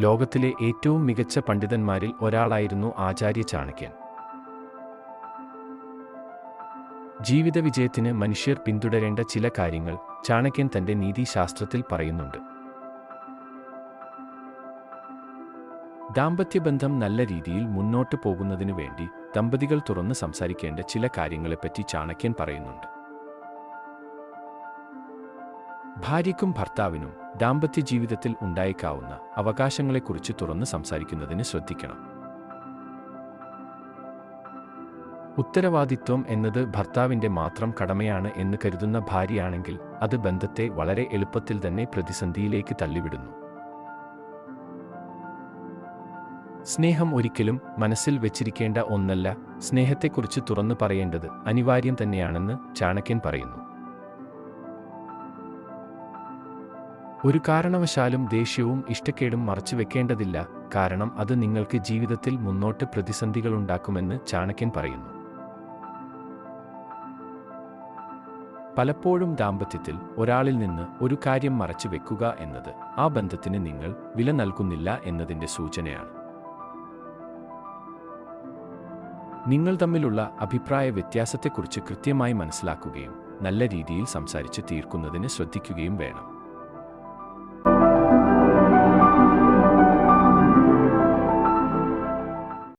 ലോകത്തിലെ ഏറ്റവും മികച്ച പണ്ഡിതന്മാരിൽ ഒരാളായിരുന്നു ആചാര്യ ചാണക്യൻ. ജീവിത വിജയത്തിന് മനുഷ്യർ പിന്തുടരേണ്ട ചില കാര്യങ്ങൾ ചാണക്യൻ തന്റെ നീതിശാസ്ത്രത്തിൽ പറയുന്നുണ്ട്. ദാമ്പത്യബന്ധം നല്ല രീതിയിൽ മുന്നോട്ട് പോകുന്നതിനു വേണ്ടി ദമ്പതികൾ തുറന്ന് സംസാരിക്കേണ്ട ചില കാര്യങ്ങളെപ്പറ്റി ചാണക്യൻ പറയുന്നുണ്ട്. ഭാര്യയ്ക്കും ഭർത്താവിനും ദാമ്പത്യ ജീവിതത്തിൽ ഉണ്ടായേക്കാവുന്ന അവകാശങ്ങളെക്കുറിച്ച് തുറന്ന് സംസാരിക്കുന്നതിന് ശ്രദ്ധിക്കണം. ഉത്തരവാദിത്വം എന്നത് ഭർത്താവിന്റെ മാത്രം കടമയാണ് എന്ന് കരുതുന്ന ഭാര്യയാണെങ്കിൽ അത് ബന്ധത്തെ വളരെ എളുപ്പത്തിൽ തന്നെ പ്രതിസന്ധിയിലേക്ക് തള്ളിവിടുന്നു. സ്നേഹം ഒരിക്കലും മനസ്സിൽ വെച്ചിരിക്കേണ്ട ഒന്നല്ല സ്നേഹത്തെക്കുറിച്ച് തുറന്നു പറയേണ്ടത് അനിവാര്യം തന്നെയാണെന്ന് ചാണക്യൻ പറയുന്നു. ഒരു കാരണവശാലും ദേഷ്യവും ഇഷ്ടക്കേടും മറച്ചു വെക്കേണ്ടതില്ല കാരണം അത് നിങ്ങൾക്ക് ജീവിതത്തിൽ മുന്നോട്ട് പ്രതിസന്ധികളുണ്ടാക്കുമെന്ന് ചാണക്യൻ പറയുന്നു. പലപ്പോഴും ദാമ്പത്യത്തിൽ ഒരാളിൽ നിന്ന് ഒരു കാര്യം മറച്ചു വെക്കുക എന്നത് ആ ബന്ധത്തിന് നിങ്ങൾ വില നൽകുന്നില്ല എന്നതിന്റെ സൂചനയാണ്. നിങ്ങൾ തമ്മിലുള്ള അഭിപ്രായ വ്യത്യാസത്തെക്കുറിച്ച് കൃത്യമായി മനസ്സിലാക്കുകയും നല്ല രീതിയിൽ സംസാരിച്ച് തീർക്കുന്നതിന് ശ്രദ്ധിക്കുകയും വേണം.